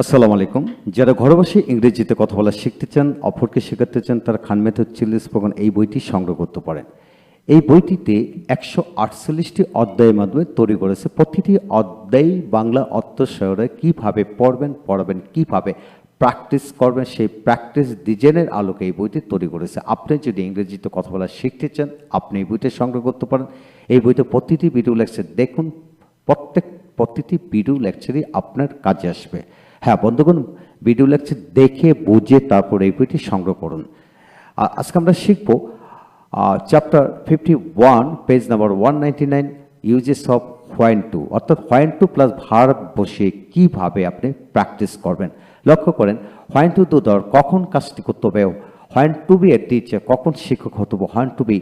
আসসালামু আলাইকুম। যারা ঘরে বসে ইংরেজিতে কথা বলা শিখতে চান, অপরকে শেখাতে চান, তারা খান মেথড চিল্লি স্পোকন এই বইটি সংগ্রহ করতে পারেন। এই বইটিতে একশো আটচল্লিশটি অধ্যায়ের মাধ্যমে তৈরি করেছে প্রতিটি অধ্যায় বাংলা অর্থসহায়রা কীভাবে পড়বেন, পড়াবেন, কীভাবে প্র্যাকটিস করবেন, সেই প্র্যাকটিস ডিজাইনের আলোকে এই বইটি তৈরি করেছে। আপনি যদি ইংরেজিতে কথা বলা শিখতে চান, আপনি এই বইটি সংগ্রহ করতে পারেন। এই বইতে প্রতিটি ভিডিও লেকচার দেখুন, প্রত্যেক, প্রতিটি ভিডিও লেকচারই আপনার কাজে আসবে। হ্যাঁ বন্ধুগণ ভিডিও লেকচার দেখে, বুঝে, তারপর এই বইটি সংগ্রহ করুন। আজকে আমরা শিখব chapter fifty one page number one ninety nine uses of when to অর্থাৎ হোয়াইন টু প্লাস ভার্ব বসে কীভাবে আপনি প্র্যাকটিস করবেন। লক্ষ্য করেন হোয়াইন টু দু দর কখন কাজটি করতে হবে when to be a teacher কখন শিক্ষক হতে হবে when to be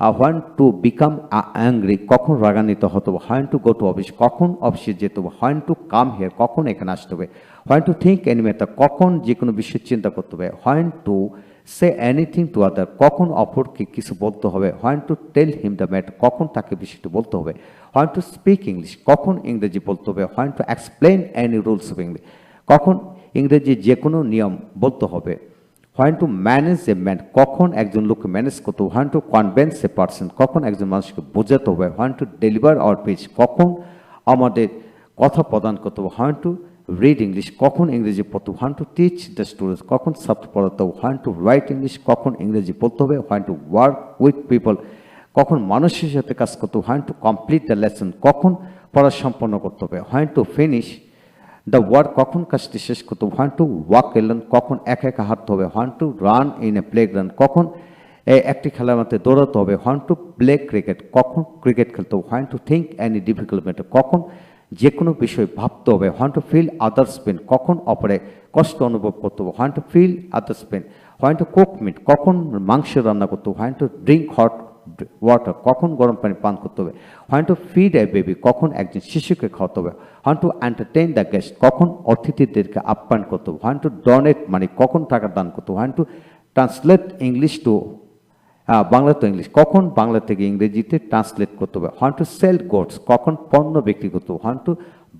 when to become angry কখন রাগান্বিত হতে হবে? When to go to office কখন অফিসে যেতে হবে? হোয়াইন টু কাম হেয়ার কখন এখানে আসতে হবে? হোয়াইন টু থিঙ্ক অ্যানিমেটা কখন যে কোনো বিষয় চিন্তা করতে হবে? When to say anything to other কখন অপরকে কিছু বলতে হবে? When to tell him the matter কখন তাকে বিষয়টি বলতে হবে? হোয়াইন টু স্পিক ইংলিশ কখন ইংরেজি বলতে হবে? When to explain any rules of English কখন ইংরেজি যে কোনো নিয়ম বলতে হবে? When to manage a man কখন একজন লোককে ম্যানেজ করতে হবে? When to convince a person কখন একজন মানুষকে বোঝাতে হবে? When to deliver our page কখন আমাদের কথা প্রদান করতে হবে? হোয়াইন টু রিড ইংলিশ কখন ইংরেজি পড়তে হবে? When to teach the students কখন সাবজেক্ট পড়াতে হবে? হোয়াইন টু রাইট ইংলিশ কখন ইংরেজি পড়তে হবে? When to work with people কখন মানুষের সাথে কাজ করতে হবে? When to complete the lesson কখন পড়া সম্পন্ন করতে হবে? When to finish the work কখন কাজটি শেষ করতে? হোয়ান টু ওয়াক এলেন কখন একা একা হাঁটতে হবে? When to run in a playground কখন একটি খেলার মধ্যে দৌড়াতে হবে? হোয়ান টু প্লে ক্রিকেট কখন ক্রিকেট খেলতে হবে? When to think any difficult matter কখন যে কোনো বিষয় ভাবতে হবে? When to feel others pain কখন অপরে কষ্ট অনুভব করতে হবে? When to feel others pain when to cook meat কখন মাংস রান্না করতে হবে? When to drink hot water কখন গরম পানি পান করতে হবে when to feed a baby কখন একজন শিশুকে খাওয়াতে হবে when to entertain the guest কখন অতিথিদেরকে আপ্যায়ন করতে হবে হোয়ান টু ডোনেট মানে কখন টাকা দান করতে হবে when to translate English to Bangla to English কখন বাংলা থেকে ইংরেজিতে ট্রান্সলেট করতে হবে হোয়ান টু সেল গোডস কখন পণ্য বিক্রি করতে হবে হোয়ান টু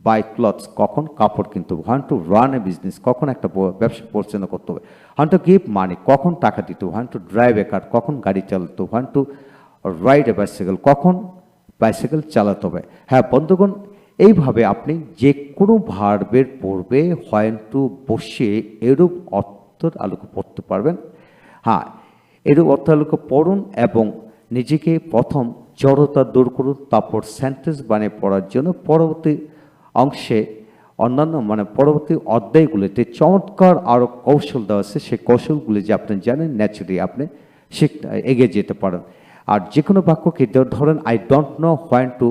বাই ক্লথস কখন কাপড় কিনতে হবে when to run a business কখন একটা ব্যবসা পরিচালনা করতে হবে হোয়ান টু গিভ মানি কখন টাকা দিতে হবে when to drive a car কখন গাড়ি চালাতে হবে টু রাইড এ বাইসাইকেল কখন বাইসাইকেল চালাতে হবে? হ্যাঁ বন্ধুগণ, এইভাবে আপনি যে কোনো ভার্বের পূর্বে হোয়াইন টু বসে এরূপ অর্থের আলোকে পড়তে পারবেন। হ্যাঁ এরূপ অর্থ আলোকে পড়ুন এবং নিজেকে প্রথম জড়তা দূর করুন, তারপর সেন্টেন্স বানিয়ে পড়ার জন্য পরবর্তী অংশে অন্যান্য মানে পরবর্তী অধ্যায়গুলিতে চমৎকার আরও কৌশল দেওয়া আছে। সেই কৌশলগুলি যে আপনি জানেন ন্যাচুরালি আপনি শিখতে এগিয়ে যেতে পারেন। আর যে কোনো বাক্যকে ধরেন I don't know when to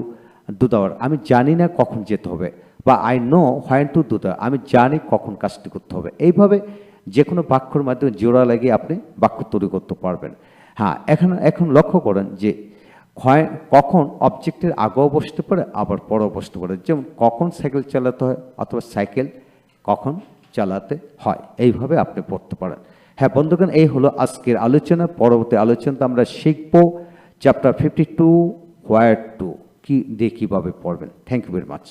do that আমি জানি না কখন যেতে হবে, বা I no when to do that আমি জানি কখন কাজটি করতে হবে। এইভাবে যে কোনো বাক্যর মাধ্যমে জোড়া লাগিয়ে আপনি বাক্য তৈরি করতে পারবেন। হ্যাঁ এখন এখন লক্ষ্য করেন যে ক্ষয় কখন অবজেক্টের আগেও বসতে পারে, আবার পরেও বসতে পারে। যেমন কখন সাইকেল চালাতে হয় অথবা সাইকেল কখন চালাতে হয়, এইভাবে আপনি পড়তে পারেন। হ্যাঁ বন্ধুগণ, এই হলো আজকের আলোচনা। পরবর্তী আলোচনাতে আমরা শিখব chapter fifty two where to কী দিয়ে কীভাবে পড়বেন। Thank you very much